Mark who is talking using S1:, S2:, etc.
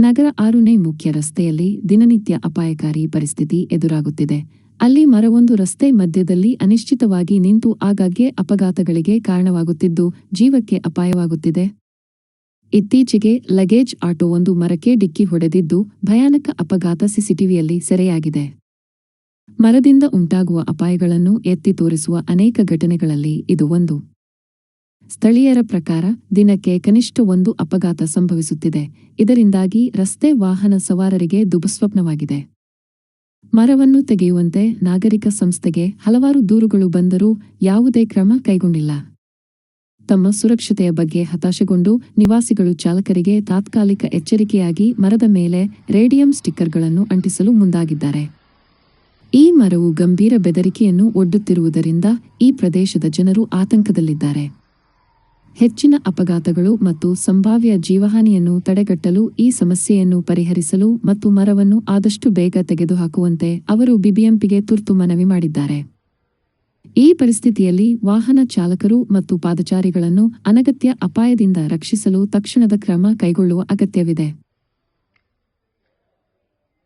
S1: ನಗರ ಆರುನೇ ಮುಖ್ಯ ರಸ್ತೆಯಲ್ಲಿ ದಿನನಿತ್ಯ ಅಪಾಯಕಾರಿ ಪರಿಸ್ಥಿತಿ ಎದುರಾಗುತ್ತಿದೆ. ಅಲ್ಲಿ ಮರವೊಂದು ರಸ್ತೆ ಮಧ್ಯದಲ್ಲಿ ಅನಿಶ್ಚಿತವಾಗಿ ನಿಂತು ಆಗಾಗ್ಗೆ ಅಪಘಾತಗಳಿಗೆ ಕಾರಣವಾಗುತ್ತಿದ್ದು, ಜೀವಕ್ಕೆ ಅಪಾಯವಾಗುತ್ತಿದೆ. ಇತ್ತೀಚೆಗೆ ಲಗೇಜ್ ಆಟೋ ಒಂದು ಮರಕ್ಕೆ ಡಿಕ್ಕಿ ಹೊಡೆದಿದ್ದು, ಭಯಾನಕ ಅಪಘಾತ ಸಿಸಿಟಿವಿಯಲ್ಲಿ ಸೆರೆಯಾಗಿದೆ. ಮರದಿಂದ ಉಂಟಾಗುವ ಅಪಾಯಗಳನ್ನು ಎತ್ತಿ ತೋರಿಸುವ ಅನೇಕ ಘಟನೆಗಳಲ್ಲಿ ಇದು ಒಂದು. ಸ್ಥಳೀಯರ ಪ್ರಕಾರ ದಿನಕ್ಕೆ ಕನಿಷ್ಠ ಒಂದು ಅಪಘಾತ ಸಂಭವಿಸುತ್ತಿದೆ. ಇದರಿಂದಾಗಿ ರಸ್ತೆ ವಾಹನ ಸವಾರರಿಗೆ ದುಬಸ್ವಪ್ನವಾಗಿದೆ. ಮರವನ್ನು ತೆಗೆಯುವಂತೆ ನಾಗರಿಕ ಸಂಸ್ಥೆಗೆ ಹಲವಾರು ದೂರುಗಳು ಬಂದರೂ ಯಾವುದೇ ಕ್ರಮ ಕೈಗೊಂಡಿಲ್ಲ. ತಮ್ಮ ಸುರಕ್ಷತೆಯ ಬಗ್ಗೆ ಹತಾಶಗೊಂಡು ನಿವಾಸಿಗಳು ಚಾಲಕರಿಗೆ ತಾತ್ಕಾಲಿಕ ಎಚ್ಚರಿಕೆಯಾಗಿ ಮರದ ಮೇಲೆ ರೇಡಿಯಂ ಸ್ಟಿಕ್ಕರ್ಗಳನ್ನು ಅಂಟಿಸಲು ಮುಂದಾಗಿದ್ದಾರೆ. ಈ ಮರವು ಗಂಭೀರ ಬೆದರಿಕೆಯನ್ನು ಒಡ್ಡುತ್ತಿರುವುದರಿಂದ ಈ ಪ್ರದೇಶದ ಜನರು ಆತಂಕದಲ್ಲಿದ್ದಾರೆ. ಹೆಚ್ಚಿನ ಅಪಘಾತಗಳು ಮತ್ತು ಸಂಭಾವ್ಯ ಜೀವಹಾನಿಯನ್ನು ತಡೆಗಟ್ಟಲು ಈ ಸಮಸ್ಯೆಯನ್ನು ಪರಿಹರಿಸಲು ಮತ್ತು ಮರವನ್ನು ಆದಷ್ಟು ಬೇಗ ತೆಗೆದುಹಾಕುವಂತೆ ಅವರು ಬಿಬಿಎಂಪಿಗೆ ತುರ್ತು ಮನವಿ ಮಾಡಿದ್ದಾರೆ. ಈ ಪರಿಸ್ಥಿತಿಯಲ್ಲಿ ವಾಹನ ಚಾಲಕರು ಮತ್ತು ಪಾದಚಾರಿಗಳನ್ನು ಅನಗತ್ಯ ಅಪಾಯದಿಂದ ರಕ್ಷಿಸಲು ತಕ್ಷಣದ ಕ್ರಮ ಕೈಗೊಳ್ಳುವ ಅಗತ್ಯವಿದೆ.